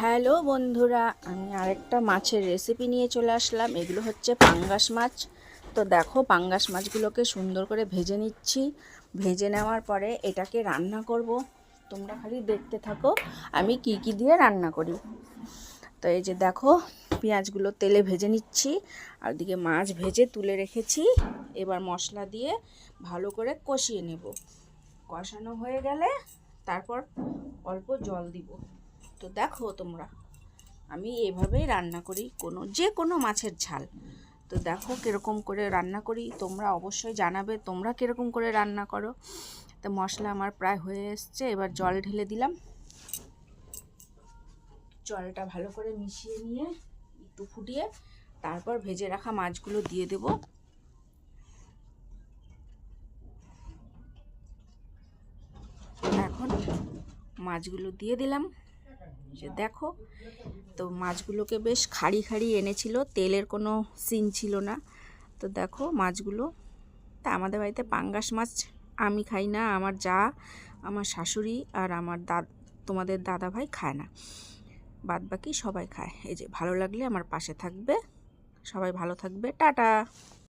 Hello বন্ধুরা, আমি আরেকটা মাছের রেসিপি নিয়ে চলে আসলাম। এগুলো হচ্ছে পাঙ্গাস মাছ। তো দেখো, পাঙ্গাস মাছগুলোকে সুন্দর করে ভেজে নিচ্ছি। ভেজে নেওয়ার পরে এটাকে রান্না করব। তোমরা খালি দেখতে থাকো, আমি কি কি দিয়ে রান্না করি। তো এই যে দেখো, পেঁয়াজগুলো তেলে ভেজে নিচ্ছি। আর ওদিকে মাছ ভেজে তুলে রেখেছি। এবার মশলা দিয়ে ভালো করে কষিয়ে নেব। কষানো হয়ে গেলে তারপর অল্প জল দিব। তো দেখো তোমরা, আমি এভাবেই রান্না করি কোনো, যে কোনো মাছের ঝাল। তো দেখো কীরকম করে রান্না করি, তোমরা অবশ্যই জানাবে তোমরা কীরকম করে রান্না করো। তো মশলা আমার প্রায় হয়ে এসছে, এবার জল ঢেলে দিলাম। জলটা ভালো করে মিশিয়ে নিয়ে একটু ফুটিয়ে তারপর ভেজে রাখা মাছগুলো দিয়ে দেব। এখন মাছগুলো দিয়ে দিলাম। যে দেখো, তো মাছগুলোকে বেশ খাড়ি খাড়ি এনেছিল, তেলের কোনো সিন ছিল না। তো দেখো মাছগুলো, তা আমাদের বাড়িতে পাঙ্গাস মাছ আমি খাই না, আমার যা, আমার শাশুড়ি আর আমার দাদ তোমাদের দাদা ভাই খায় না। বাদ বাকি সবাই খায়। এই যে ভালো লাগলে আমার পাশে থাকবে। সবাই ভালো থাকবে। টাটা!